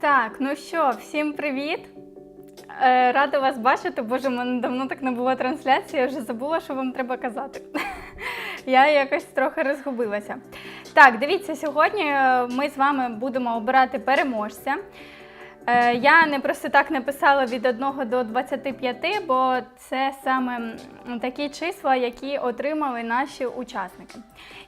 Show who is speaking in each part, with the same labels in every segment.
Speaker 1: Так, ну що, всім привіт! Е, Рада вас бачити. Боже, в мене давно так не було трансляції, я вже забула, що вам треба казати. Я якось трохи розгубилася. Так, дивіться, сьогодні е, ми з вами будемо обирати переможця. Е, Я не просто так написала від 1 до 25, бо це саме такі числа, які отримали наші учасники.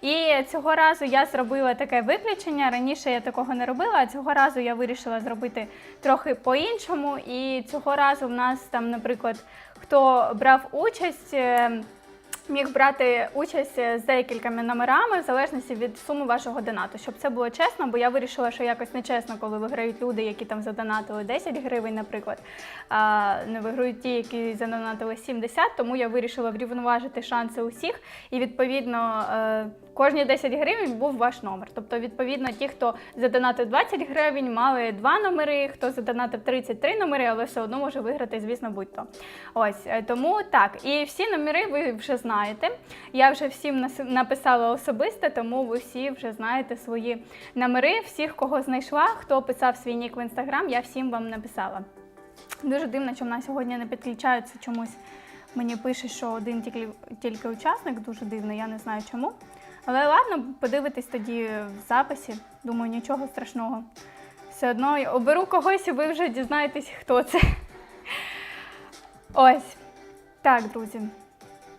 Speaker 1: І цього разу я зробила таке виключення. Раніше я такого не робила, а цього разу я вирішила зробити трохи по-іншому. І цього разу в нас там, наприклад, хто брав участь. Е, Міг брати участь з декількома номерами в залежності від суми вашого донату, щоб це було чесно, бо я вирішила, що якось нечесно, коли виграють люди, які там задонатили 10 гривень, наприклад, а не виграють ті, які задонатили 70, тому я вирішила врівноважити шанси усіх. І відповідно е, кожні 10 гривень був ваш номер. Тобто, відповідно, ті, хто задонатив 20 гривень, мали два номери, хто задонатив 33 номери, але все одно може виграти, звісно, будь-то. Ось е, тому так. І всі номери ви вже знаєте. Я вже всім написала особисто, тому ви всі вже знаєте свої номери. Всіх, кого знайшла, хто писав свій нік в інстаграм, я всім вам написала. Дуже дивно, що в нас сьогодні не підключаються чомусь. Мені пише, що один тільки, тільки учасник, дуже дивно, я не знаю чому. Але ладно, подивитись тоді в записі. Думаю, нічого страшного. Все одно я оберу когось, і ви вже дізнаєтесь, хто це. Ось. Так, друзі.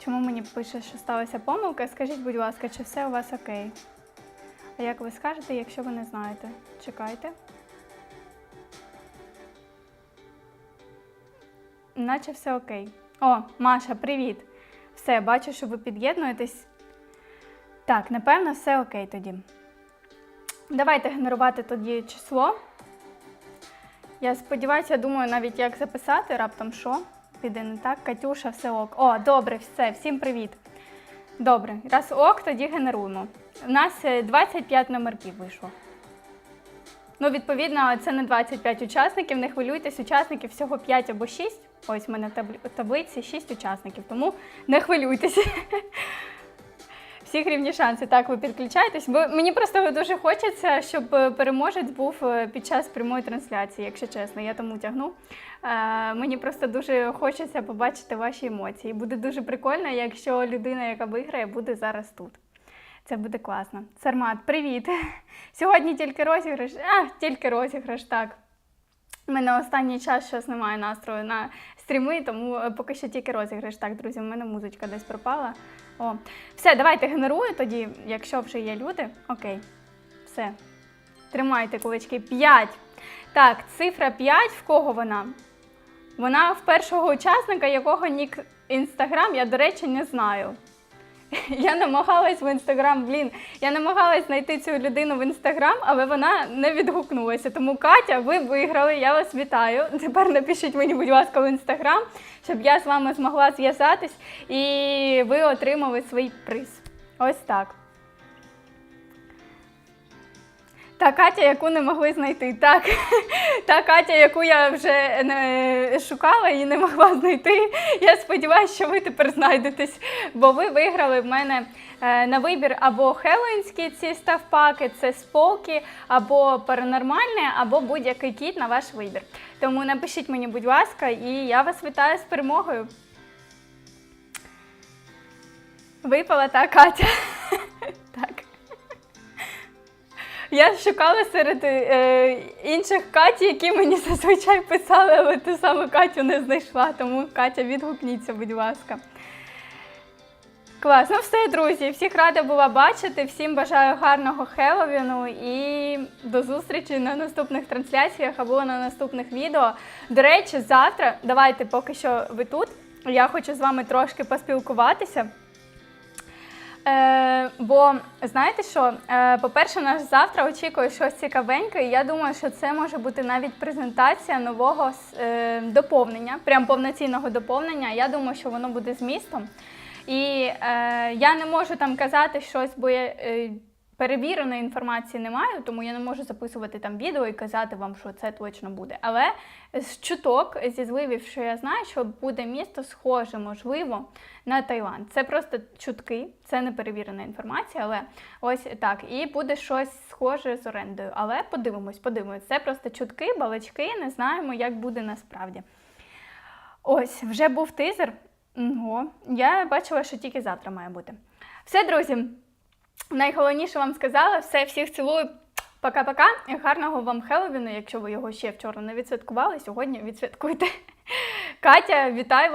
Speaker 1: Чому мені пише, що сталася помилка? Скажіть, будь ласка, чи все у вас окей? А як ви скажете, якщо ви не знаєте? Чекайте. Наче все окей. О, Маша, привіт! Все, бачу, що ви під'єднуєтесь. Так, напевно, все окей тоді. Давайте генерувати тоді число. Я сподіваюся, думаю, навіть як записати, раптом що. Піде не так. Катюша, все ок. О, добре, все, всім привіт. Добре, раз ок, тоді генеруємо. У нас е, 25 номерків вийшло. Ну, відповідно, це не 25 учасників, не хвилюйтесь, учасників всього 5 або 6. Ось в мене в таблиці 6 учасників, тому не хвилюйтеся. Всіх рівні шанси. Так, ви підключаєтесь. Бо мені просто дуже хочеться, щоб е, переможець був е, під час прямої трансляції, якщо чесно, я тому тягну. Е, мені просто дуже хочеться побачити ваші емоції. Буде дуже прикольно, якщо людина, яка виграє, буде зараз тут. Це буде класно. Сармат, привіт! Сьогодні тільки розіграш. А, тільки розіграш, так. У мене останній час щось немає настрою на стріми, тому е, поки що тільки розіграш. Так, друзі, в мене музичка десь пропала. О, все, давайте генерую тоді, якщо вже є люди. Окей, все. Тримайте кулички. 5. Так, цифра 5, в кого вона? Вона в першого учасника, якого нік Інстаграм, я, до речі, не знаю. Я намагалась в інстаграм, блін, я намагалась знайти цю людину в інстаграм, але вона не відгукнулася. Тому Катя, ви виграли, я вас вітаю. Тепер напишіть мені, будь ласка, в інстаграм, щоб я з вами змогла зв'язатись і ви отримали свій приз. Ось так. Та Катя, яку не могли знайти. Так, та Катя, яку я вже не шукала і не могла знайти. Я сподіваюся, що ви тепер знайдетесь, бо ви виграли в мене е, на вибір або хеллоуінські ці ставпаки, це споки, або паранормальне, або будь-який кіт на ваш вибір. Тому напишіть мені, будь ласка, і я вас вітаю з перемогою. Випала та Катя. Я шукала серед е, інших Каті, які мені зазвичай писали, але ту саму Катю не знайшла, тому Катя, відгукніться, будь ласка. Клас, ну все, друзі, всіх рада була бачити. Всім бажаю гарного Хеллоуіну і до зустрічі на наступних трансляціях або на наступних відео. До речі, завтра, давайте поки що ви тут. Я хочу з вами трошки поспілкуватися. Е, бо знаєте що? Е, по-перше, нас завтра очікує щось цікавеньке, і я думаю, що це може бути навіть презентація нового е, доповнення, прям повноцінного доповнення. Я думаю, що воно буде змістом. І е, я не можу там казати щось, бо я, е, перевіреної інформації немає, тому я не можу записувати там відео і казати вам, що це точно буде. Але з чуток, зі зливів, що я знаю, що буде місто схоже, можливо, на Таїланд. Це просто чутки, це не перевірена інформація, але ось так. І буде щось схоже з орендою. Але подивимось, подивимось. Це просто чутки, балачки, не знаємо, як буде насправді. Ось, вже був тизер. Ого, я бачила, що тільки завтра має бути. Все, друзі, найголовніше вам сказала. Все, всіх цілую. Пока-пока. Гарного вам Хеллоуіну, якщо ви його ще вчора не відсвяткували, сьогодні відсвяткуйте. Катя, вітаю!